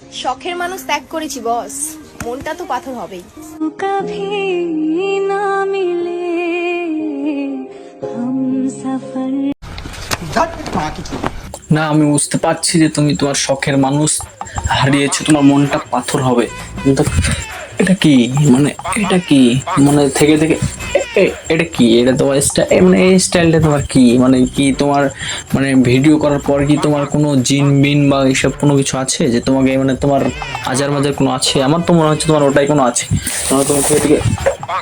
শখের মানুষ ত্যাগ করেছি বস। মনটা তো পাথর হবে না আমি বুঝতে পারছি যে তুমি তোমার শখের মানুষ হারিয়েছো তোমার মনটা পাথর হবে। কিন্তু এটা কি? মানে এটা কি? মনে থেকে থেকে এটা কি এটা তোমার স্টাইল মানে এই স্টাইলটা তোমার কি মানে কি তোমার মানে ভিডিও করার পর কি তোমার কোনো জিন বিন বা এইসব কোনো কিছু আছে যে তোমাকে মানে তোমার আজার মাজার কোনো আছে আমার তো মনে হচ্ছে তোমার ওটাই কোনো আছে তোমার তোমাকে এদিকে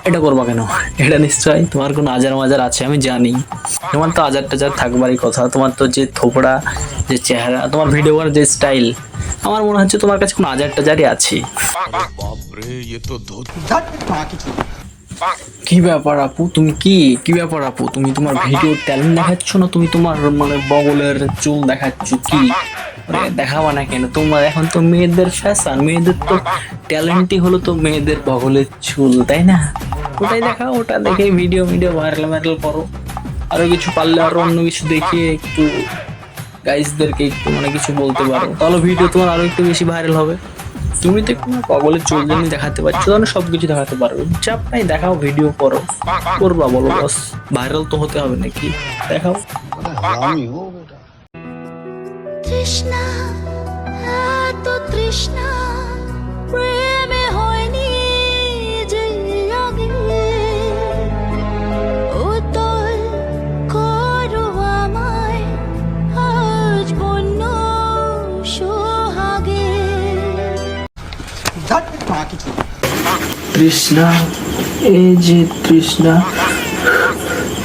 এটা করবা কেন এটা নিশ্চয় তোমার কোনো আজার মাজার আছে আমি জানি তোমার তো আজার টাজার থাকবারই কথা তোমার তো যে থোপড়া যে চেহারা তোমার ভিডিও করার যে স্টাইল আমার মনে হচ্ছে তোমার কাছে কোনো আজার টাজারই আছে কি ব্যাপার আপু? তুমি কি? কি ব্যাপার আপু? তুমি তোমার ভিডিও ট্যালেন্ট দেখাচ্ছ না? তুমি তোমার মানে বগলের চুল দেখাচ্ছ কি? দেখাবা না কেন? তোমার এখন তো মেয়েদের ফ্যাশন মেয়েদের তো ট্যালেন্টই হলো তো মেয়েদের বগলের চুল, তাই না? ওটাই দেখাও, ওটা দেখে ভিডিও ভিডিও ভাইরাল ভাইরাল করো। আরও কিছু পারলে আরও অন্য কিছু দেখিয়ে একটু গাইজদেরকে একটু মানে কিছু বলতে পারো। তাহলে ভিডিও তোমার আরও একটু বেশি ভাইরাল হবে। তুমি তো কোনো পাগলের চোখ জন্য দেখাতে পারছ, তাহলে সব কিছু দেখাতে পারবে চাপ নাই দেখাও, ভিডিও করো। করবা বলো, বস। ভাইরাল তো হতে হবে নাকি? দেখাও। তৃষ্ণা তৃষ্ণা তৃষ্ণা, এই যে তৃষ্ণা,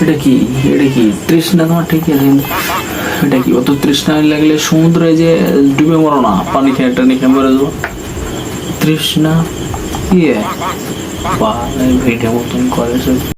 এটা কি? এটা কি? তৃষ্ণা তোমার ঠিক আছে এটা কি? অত তৃষ্ণা লাগলে সমুদ্রে যে ডুবে মরো না, পানি খেয়ে টানি খেয়ে মরে যাব। তৃষ্ণা ইয়ে ভিডিও মতন করে সব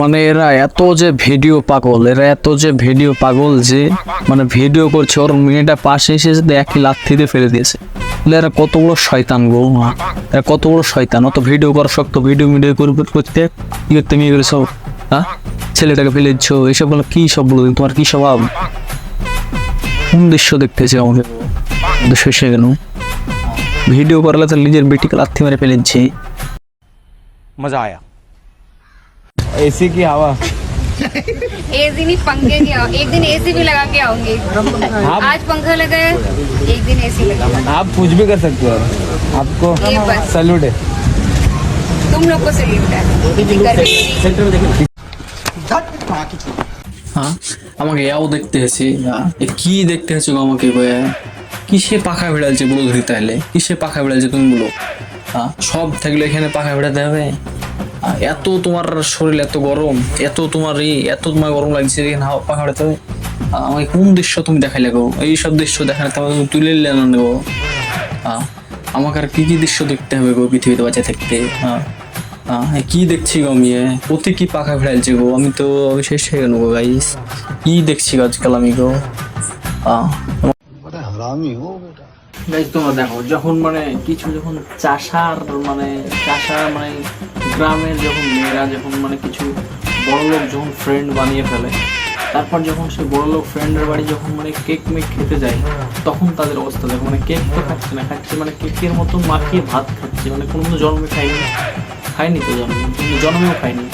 মানে এরা এত যে ভিডিও পাগল, এরা এত যে ভিডিও পাগল যে মানে ভিডিও করছে, ওর মেয়েটা পাশে এসে যদি একই লাথিতে ফেলে দিয়েছে। এরা কত বড় শয়তান গো এরা কত বড় শয়তান, অত ভিডিও করা শক্ত, ভিডিও মিডিও করে করতে কি করতে মেয়ে করে সব হ্যাঁ ছেলেটাকে ফেলে দিচ্ছ এইসব বলো, কি সব বলো তোমার কি স্বভাব? কোন দৃশ্য দেখতেছে আমাকে দৃশ্য এসে গেল। ভিডিও করলে তো নিজের বেটিকে লাথি মেরে ফেলে দিচ্ছে। मजा आया एसी की हवा एक दिन ही पंखे की आऊं- एक दिन एसी भी लगा के आऊंगी आज पंखा लगा है एक दिन एसी लगा आप कुछ भी कर सकते हो आपको ये बस सैल्यूट है तुम लोग को सैल्यूट है गर्मी में হ্যাঁ আমাকে এও দেখতে হয়েছে এ কি দেখতে হয়েছে গো আমাকে ভাইয়া কিসে পাখা বেড়ালছে বলো ধরি তাহলে কিসে পাখা বেড়ালছে তুমি বলো হ্যাঁ সব থাকলে এখানে পাখা বেড়াতে হবে। এত তোমার শরীর এত গরম, এত তোমার এই এত তোমার গরম লাগছে, এখানে পাখা বেড়াতে হবে। আমাকে কোন দৃশ্য তুমি দেখাইলে গো? এই সব দৃশ্য দেখালে তোমাকে তুমি তুলে নিলে না গো। হ্যাঁ আমাকে আর কী কী দৃশ্য দেখতে হবে গো পৃথিবীতে বাঁচা থাকতে হ্যাঁ হ্যাঁ কি দেখছি গো আমি? এ? প্রতি কি পাখা ফেলাইছে গো? আমি তো শেষ হয়ে গেল গো গাইস কি দেখছি আজকাল আমি গো? হ্যাঁ গাইস তোমরা দেখো, যখন মানে কিছু যখন চাষার মানে চাষার মানে গ্রামের যখন মেয়েরা যখন মানে কিছু বড় লোক যখন ফ্রেন্ড বানিয়ে ফেলে, তারপর যখন সে বড় লোক ফ্রেন্ডের বাড়ি যখন মানে কেক মেক খেতে যায়, তখন তাদের অবস্থা দেখো মানে কেক তো খাচ্ছে না, খাচ্ছে মানে কেকের মতো মাখিয়ে ভাত খাচ্ছে মানে কোনো কোনো জন্মে খায়নি খায়নি তো জন্মে, কিন্তু জন্মেও খায়নি।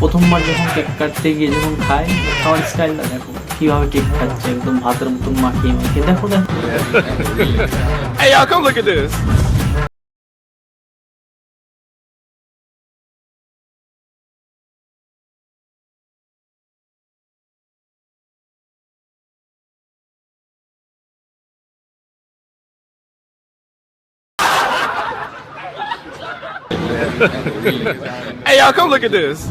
প্রথমবার যখন কেক কাটতে গিয়ে যখন খায় খাওয়ার স্টাইলটা দেখো। কিভাবে কেক খাচ্ছে একদম ভাতের মতন মাখিয়ে মাখিয়ে দেখো দেখো Hey y'all come look at this Hey y'all come look at this